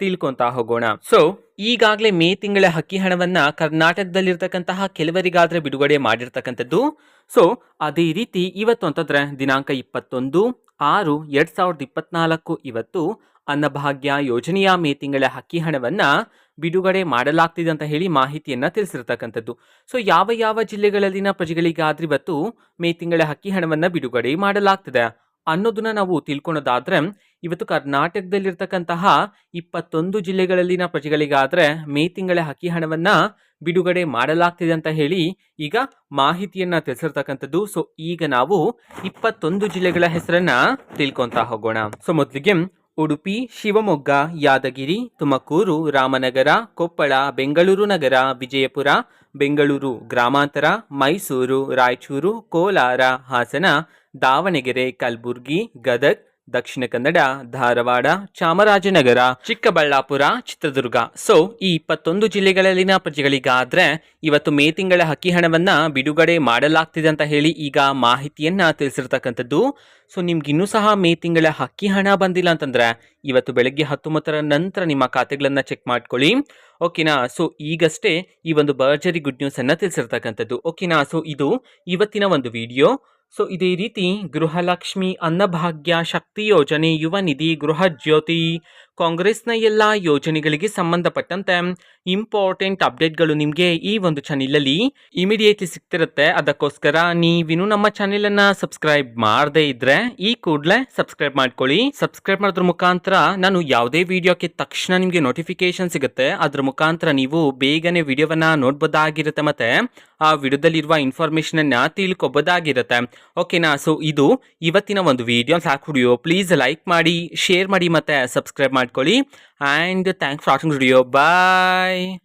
ತಿಳ್ಕೊಂತಾ ಹೋಗೋಣ. ಸೊ ಈಗಾಗಲೇ ಮೇ ತಿಂಗಳ ಹಕ್ಕಿ ಹಣವನ್ನ ಕರ್ನಾಟಕದಲ್ಲಿರ್ತಕ್ಕಂತಹ ಕೆಲವರಿಗಾದ್ರೆ ಬಿಡುಗಡೆ ಮಾಡಿರ್ತಕ್ಕಂಥದ್ದು. ಸೊ ಅದೇ ರೀತಿ ಇವತ್ತು ಅಂತಂದ್ರೆ ದಿನಾಂಕ ಇಪ್ಪತ್ತೊಂದು ಆರು ಎರಡ್ ಸಾವಿರದ ಇಪ್ಪತ್ನಾಲ್ಕು ಇವತ್ತು ಅನ್ನಭಾಗ್ಯ ಯೋಜನೆಯ ಮೇ ತಿಂಗಳ ಹಕ್ಕಿ ಹಣವನ್ನ ಬಿಡುಗಡೆ ಮಾಡಲಾಗ್ತಿದೆ ಅಂತ ಹೇಳಿ ಮಾಹಿತಿಯನ್ನ ತಿಳಿಸಿರ್ತಕ್ಕಂಥದ್ದು. ಸೊ ಯಾವ ಯಾವ ಜಿಲ್ಲೆಗಳಲ್ಲಿನ ಪ್ರಜೆಗಳಿಗಾದ್ರೆ ಇವತ್ತು ಮೇ ತಿಂಗಳ ಹಕ್ಕಿ ಹಣವನ್ನ ಬಿಡುಗಡೆ ಮಾಡಲಾಗ್ತಿದೆ ಅನ್ನೋದನ್ನ ನಾವು ತಿಳ್ಕೊಳೋದಾದ್ರೆ ಇವತ್ತು ಕರ್ನಾಟಕದಲ್ಲಿರ್ತಕ್ಕಂತಹ ಇಪ್ಪತ್ತೊಂದು ಜಿಲ್ಲೆಗಳಲ್ಲಿನ ಪ್ರಜೆಗಳಿಗಾದರೆ ಮೇ ತಿಂಗಳ ಹಕ್ಕಿ ಹಣವನ್ನ ಬಿಡುಗಡೆ ಮಾಡಲಾಗ್ತಿದೆ ಅಂತ ಹೇಳಿ ಈಗ ಮಾಹಿತಿಯನ್ನ ತಿಳಿಸಿರ್ತಕ್ಕಂಥದ್ದು. ಸೊ ಈಗ ನಾವು ಇಪ್ಪತ್ತೊಂದು ಜಿಲ್ಲೆಗಳ ಹೆಸರನ್ನ ತಿಳ್ಕೊಂತ ಹೋಗೋಣ. ಸೊ ಮೊದಲಿಗೆ ಉಡುಪಿ, ಶಿವಮೊಗ್ಗ, ಯಾದಗಿರಿ, ತುಮಕೂರು, ರಾಮನಗರ, ಕೊಪ್ಪಳ, ಬೆಂಗಳೂರು ನಗರ, ವಿಜಯಪುರ, ಬೆಂಗಳೂರು ಗ್ರಾಮಾಂತರ, ಮೈಸೂರು, ರಾಯಚೂರು, ಕೋಲಾರ, ಹಾಸನ, ದಾವಣಗೆರೆ, ಕಲಬುರ್ಗಿ, ಗದಗ್ ದಕ್ಷಿಣ ಕನ್ನಡ, ಧಾರವಾಡ, ಚಾಮರಾಜನಗರ, ಚಿಕ್ಕಬಳ್ಳಾಪುರ, ಚಿತ್ರದುರ್ಗ. ಸೊ ಈ ಇಪ್ಪತ್ತೊಂದು ಜಿಲ್ಲೆಗಳಲ್ಲಿನ ಪ್ರಜೆಗಳಿಗಾದ್ರೆ ಇವತ್ತು ಮೇ ತಿಂಗಳ ಹಕ್ಕಿ ಹಣವನ್ನ ಬಿಡುಗಡೆ ಮಾಡಲಾಗ್ತಿದೆ ಅಂತ ಹೇಳಿ ಈಗ ಮಾಹಿತಿಯನ್ನ ತಿಳಿಸಿರ್ತಕ್ಕಂಥದ್ದು. ಸೊ ನಿಮ್ಗಿನ್ನೂ ಸಹ ಮೇ ತಿಂಗಳ ಹಕ್ಕಿ ಹಣ ಬಂದಿಲ್ಲ ಅಂತಂದ್ರೆ ಇವತ್ತು ಬೆಳಗ್ಗೆ ಹತ್ತೊಂಬತ್ತರ ನಂತರ ನಿಮ್ಮ ಖಾತೆಗಳನ್ನ ಚೆಕ್ ಮಾಡ್ಕೊಳ್ಳಿ. ಓಕೆನಾ ಸೊ ಈಗಷ್ಟೇ ಈ ಒಂದು ಭರ್ಜರಿ ಗುಡ್ ನ್ಯೂಸ್ ಅನ್ನ ತಿಳಿಸಿರ್ತಕ್ಕಂಥದ್ದು. ಓಕೆನಾ ಸೊ ಇದು ಇವತ್ತಿನ ಒಂದು ವಿಡಿಯೋ ಸೊ ಇದೇ ರೀತಿ ಗೃಹಲಕ್ಷ್ಮಿ ಅನ್ನಭಾಗ್ಯ ಶಕ್ತಿ ಯೋಜನೆ ಯುವ ನಿಧಿ ಗೃಹ ಜ್ಯೋತಿ ಕಾಂಗ್ರೆಸ್ನ ಎಲ್ಲ ಯೋಜನೆಗಳಿಗೆ ಸಂಬಂಧಪಟ್ಟಂತೆ ಇಂಪಾರ್ಟೆಂಟ್ ಅಪ್ಡೇಟ್ಗಳು ನಿಮಗೆ ಈ ಒಂದು ಚಾನೆಲಲ್ಲಿ ಇಮಿಡಿಯೇಟ್ಲಿ ಸಿಗ್ತಿರುತ್ತೆ. ಅದಕ್ಕೋಸ್ಕರ ನೀವಿನ್ನು ನಮ್ಮ ಚಾನೆಲನ್ನು ಸಬ್ಸ್ಕ್ರೈಬ್ ಮಾಡದೇ ಇದ್ರೆ ಈ ಕೂಡಲೇ ಸಬ್ಸ್ಕ್ರೈಬ್ ಮಾಡ್ಕೊಳ್ಳಿ. ಸಬ್ಸ್ಕ್ರೈಬ್ ಮಾಡೋದ್ರ ಮುಖಾಂತರ ನಾನು ಯಾವುದೇ ವಿಡಿಯೋಕ್ಕೆ ತಕ್ಷಣ ನಿಮಗೆ ನೋಟಿಫಿಕೇಶನ್ ಸಿಗುತ್ತೆ. ಅದ್ರ ಮುಖಾಂತರ ನೀವು ಬೇಗನೆ ವಿಡಿಯೋವನ್ನ ನೋಡ್ಬೋದಾಗಿರುತ್ತೆ ಮತ್ತೆ ಆ ವಿಡಿಯೋದಲ್ಲಿರುವ ಇನ್ಫಾರ್ಮೇಶನ್ ಅನ್ನ ತಿಳ್ಕೊಬೋದಾಗಿರುತ್ತೆ ಓಕೆನಾ ಸೊ ಇದು ಇವತ್ತಿನ ಒಂದು ವಿಡಿಯೋ ಸಾಕು ಪ್ಲೀಸ್ ಲೈಕ್ ಮಾಡಿ ಶೇರ್ ಮಾಡಿ ಮತ್ತೆ subscribe ಮಾಡ್ಕೊಳ್ಳಿ and thanks for watching video bye